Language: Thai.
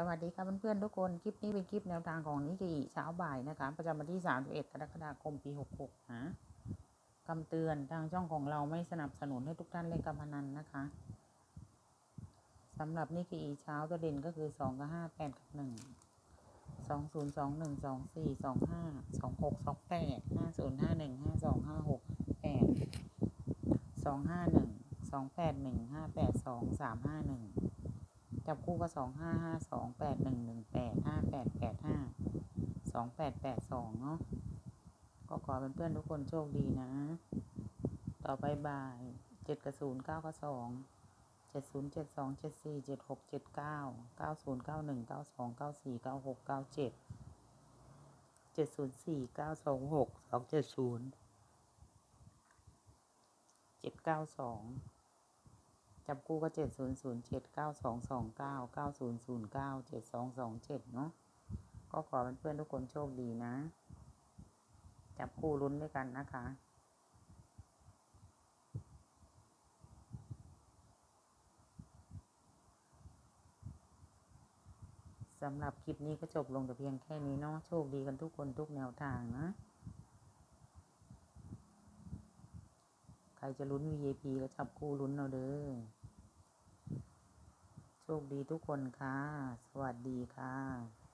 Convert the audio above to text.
สวัสดีค่ะเพื่อนๆทุกคน คลิปนี้เป็นคลิปแนวทางของนิกิเช้าบ่ายนะคะ ประจำวันที่ 31 กรกฎาคม ปี 66นะคำเตือนทางช่องของเราไม่สนับสนุนให้ทุกท่านเล่นการพนันนะคะสำหรับนิกิเช้าตัวเด่นก็คือ 2 กับ 5 8 กับ 1 2 0 2 1 2 4 2 5 2 6 2 8 5 0 5 1 5 2 5 6 8 2 5 1 2 8 1 5 8 2 3 5 1 จับคู่ก็สองห้าห้าสองแปดหนึ่งหนึ่งแปดห้าแปดแปดห้าสองแปดแปดสองเนาะก็ขอเป็นเพื่อนทุกคนโชคดีนะ ต่อไปบ่ายเจ็ดกับศูนย์เก้ากับสองเจ็ดศูนย์เจ็ดสองเจ็ดสี่เจ็ดหกเจ็ดเก้าเก้าศูนย์เก้าหนึ่งเก้าสองเก้าสี่เก้าหกเก้าเจ็ดเจ็ดศูนย์สี่เก้าสองหกสองเจ็ดศูนย์เจ็ดเก้าสอง จับคู่ก็เจ็ดศูนย์ศูนย์เจ็ดเก้าสองสองเก้าเก้าศูนย์ศูนย์เก้าเจ็ดสองสองเจ็ดเนาะก็ขอเพื่อนๆทุกคนโชคดีนะ จับคู่ลุ้นด้วยกันนะคะสำหรับคลิปนี้ก็จบลงแต่เพียงแค่นี้เนาะโชคดีกันทุกคนทุกแนวทางนะ ใครจะลุ้น VIP ก็จับคู่ลุ้นเอาเด้อ โชคดีทุกคนค่ะ สวัสดีค่ะ